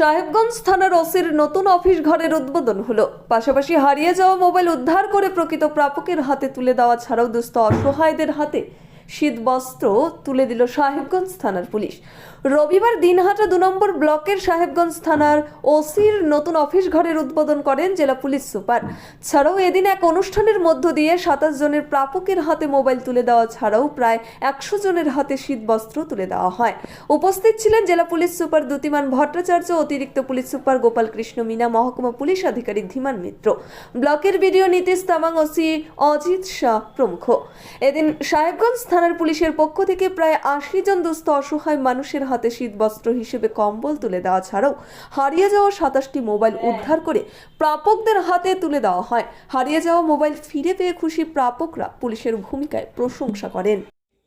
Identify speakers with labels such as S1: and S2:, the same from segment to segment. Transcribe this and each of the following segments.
S1: সাহেবগঞ্জ থানার ওসির নতুন অফিস ঘরের উদ্বোধন হলো। পাশাপাশি হারিয়ে যাওয়া মোবাইল উদ্ধার করে প্রকৃত প্রাপকের হাতে তুলে দেওয়া ছাড়াও দুস্থ অসহায়দের হাতে শীতবস্ত্র তুলে দিল সাহেবগঞ্জ থানার পুলিশ। রবিবার দিনহাটা দু নম্বর ব্লকের সাহেবগঞ্জ থানার ওসির নতুন অফিস ঘরের উদ্বোধন করেন জেলা পুলিশ সুপার। ছাড়াও এদিন এক অনুষ্ঠানের মধ্য দিয়ে সাতাশ জনের প্রাপকের হাতে মোবাইল তুলে দেওয়া ছাড়াও প্রায় একশো জনের হাতে শীত বস্ত্র তুলে দেওয়া হয়। উপস্থিত ছিলেন জেলা পুলিশ সুপার দ্যুতিমান ভট্টাচার্য, অতিরিক্ত পুলিশ সুপার গোপাল কৃষ্ণ মিনা, মহকুমা পুলিশ আধিকারিক ধীমান মিত্র। ব্লকের বিডিও নীতিশ তামাং ওসি অজিত শাহ প্রমুখ। এদিন সাহেবগঞ্জ থানার পুলিশের পক্ষ থেকে প্রায় আশি জন দুস্থ অসহায় মানুষের হাতে শীত বস্ত্র হিসেবে কম্বল তুলে দেওয়া ছাড়াও হারিয়ে যাওয়া সাতাশটি মোবাইল উদ্ধার করে প্রাপকদের হাতে তুলে দেওয়া হয়। হারিয়ে যাওয়া মোবাইল ফিরে পেয়ে খুশি প্রাপকরা পুলিশের ভূমিকায় প্রশংসা করেন।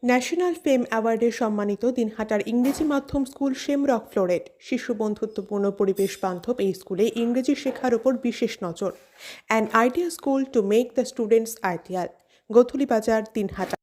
S2: ন্যাশনাল ফেম অ্যাওয়ার্ডে সম্মানিত দিনহাটার ইংরেজি মাধ্যম স্কুল শেমরক ফ্লোরেট। শিশু বন্ধুত্বপূর্ণ পরিবেশ বান্ধব এই স্কুলে ইংরেজি শেখার ওপর বিশেষ নজর। An idea school to make the students ideal Gothuli Bazar, Dinhata.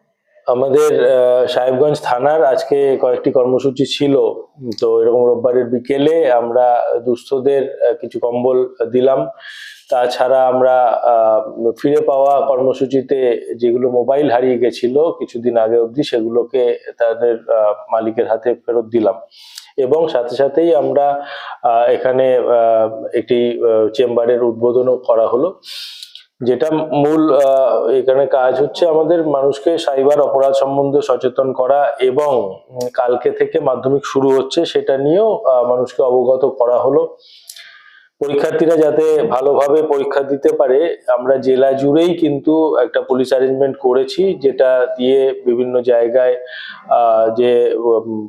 S3: আমাদের সাহেবগঞ্জ থানার আজকে কয়েকটি কর্মসূচি ছিল। তো এরকম রোববারের বিকেলে আমরা দুস্থদের কিছু কম্বল দিলাম। তাছাড়া আমরা ফিরে পাওয়া কর্মসূচিতে যেগুলো মোবাইল হারিয়ে গেছিল কিছুদিন আগে অবধি, সেগুলোকে তাদের মালিকের হাতে ফেরত দিলাম। এবং সাথে সাথেই আমরা এখানে একটি চেম্বারের উদ্বোধনও করা হলো। যেটা মূল এখানে কাজ হচ্ছে আমাদের মানুষকে সাইবার অপরাধ সম্বন্ধে সচেতন করা এবং কালকে থেকে মাধ্যমিক শুরু হচ্ছে, সেটা নিয়েও মানুষকে অবগত করা হলো। পরীক্ষার্থীরা যাতে ভালোভাবে পরীক্ষা দিতে পারে, আমরা জেলা জুড়েই কিন্তু একটা পুলিশ অ্যারেঞ্জমেন্ট করেছি, যেটা দিয়ে বিভিন্ন জায়গায় যে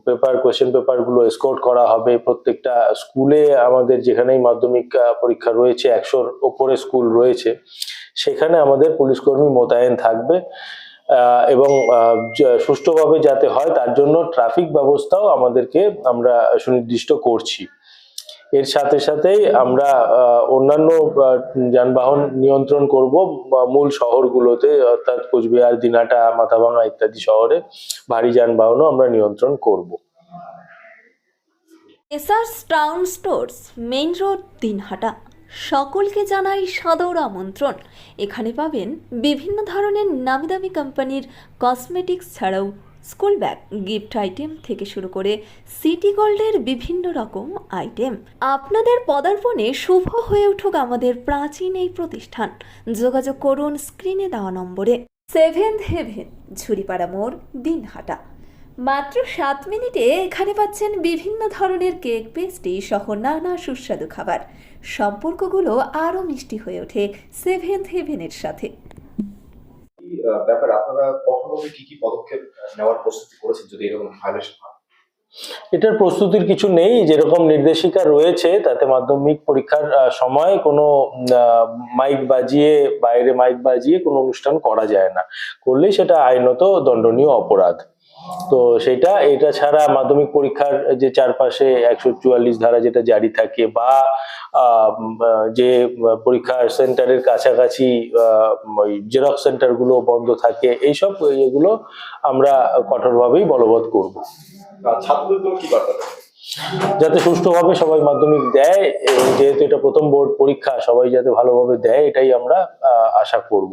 S3: পেপার কোয়েশ্চেন পেপারগুলো এসকোর্ট করা হবে। প্রত্যেকটা স্কুলে আমাদের যেখানেই মাধ্যমিক পরীক্ষা রয়েছে, একশোর ওপরে স্কুল রয়েছে, সেখানে আমাদের পুলিশ কর্মী মোতায়েন থাকবে। এবং সুষ্ঠুভাবে যাতে হয়, তার জন্য ট্রাফিক ব্যবস্থাও আমাদেরকে আমরা সুনির্দিষ্ট করছি। এর সাথে সাথেই আমরা অন্যান্য যানবাহন নিয়ন্ত্রণ করব মূল শহরগুলোতে, অর্থাৎ কোচবিহার, দিনাটা মাথাভাঙা ইত্যাদি শহরে ভারী যানবাহনও আমরা নিয়ন্ত্রণ করব।
S1: SRS town stores, main road, Dinhata. সকলকে জানাই সাদর আমন্ত্রণ। এখানে পাবেন বিভিন্ন ধরনের নামি দামি কোম্পানির কসমেটিক্স ছাড়াও স্কুল ব্যাগ, গিফট আইটেম থেকে শুরু করে সিটি গোল্ডের বিভিন্ন রকম আইটেম। আপনাদের পদার্পণে শুভ হয়ে উঠুক আমাদের প্রাচীন এই প্রতিষ্ঠান। যোগাযোগ করুন স্ক্রিনে দেওয়া নম্বরে। সেভেন্থ হেভেন ঝুরিপাড়া মোড়, দিনহাটা। মাত্র সাত মিনিটে এখানে পাচ্ছেন বিভিন্ন ধরনের কেক পেস্ট্রি সহ নানা সুস্বাদু খাবার। সম্পর্কগুলো আরও মিষ্টি হয়ে ওঠে সেভেন্থ হেভেনের সাথে।
S4: ব্যাপার, আপনারা কখনো কি কি পদক্ষেপ নেওয়ার প্রস্তুতি করেছেন যদি এরকম ভায়োলেশন হয়?
S3: এটার প্রস্তুতির কিছু নেই, যেরকম নির্দেশিকা রয়েছে, তাতে মাধ্যমিক পরীক্ষার সময় কোনো মাইক বাজিয়ে, বাইরে মাইক বাজিয়ে কোনো অনুষ্ঠান করা যায় না। করলেই সেটা আইনত দণ্ডনীয় অপরাধ। তো সেটা এটা ছাড়া মাধ্যমিক পরীক্ষার যে চারপাশে একশো চুয়াল্লিশ ধারা যেটা জারি থাকে বা আহ, যে আহ, পরীক্ষার সেন্টারের কাছাকাছি জেরক্স সেন্টারগুলো বন্ধ থাকে এইসব এগুলো আমরা কঠোরভাবেই বলবৎ করব।
S4: ছাত্রদের কি বার্তা
S3: যাতে সুষ্ঠুভাবে সবাই মাধ্যমিক দেয় এবং যেহেতু এটা প্রথম বোর্ড পরীক্ষা সবাই যাতে ভালোভাবে দেয় এটাই আমরা আহ, আশা করব।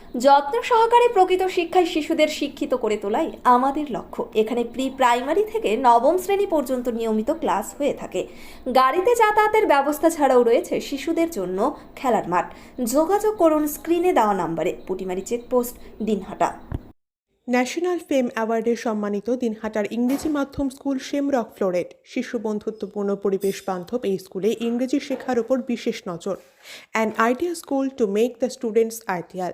S1: যত্ন সহকারে প্রকৃত শিক্ষায় শিশুদের শিক্ষিত করে তোলাই আমাদের লক্ষ্য। এখানে প্রি প্রাইমারি থেকে নবম শ্রেণি পর্যন্ত নিয়মিত ক্লাস হয়ে থাকে। গাড়িতে যাতায়াতের ব্যবস্থা ছাড়াও রয়েছে শিশুদের জন্য খেলার মাঠ। যোগাযোগ করুন স্ক্রিনে দেওয়া নম্বরে, Putimari checkpost, Dinhata.
S2: National fame অ্যাওয়ার্ডে সম্মানিত দিনহাটার ইংরেজি মাধ্যম স্কুল শেমরক ফ্লোরেট শিশু বন্ধুত্বপূর্ণ পরিবেশ বান্ধব এই স্কুলে ইংরেজি শেখার ওপর বিশেষ নজর। An idea school to make the students ideal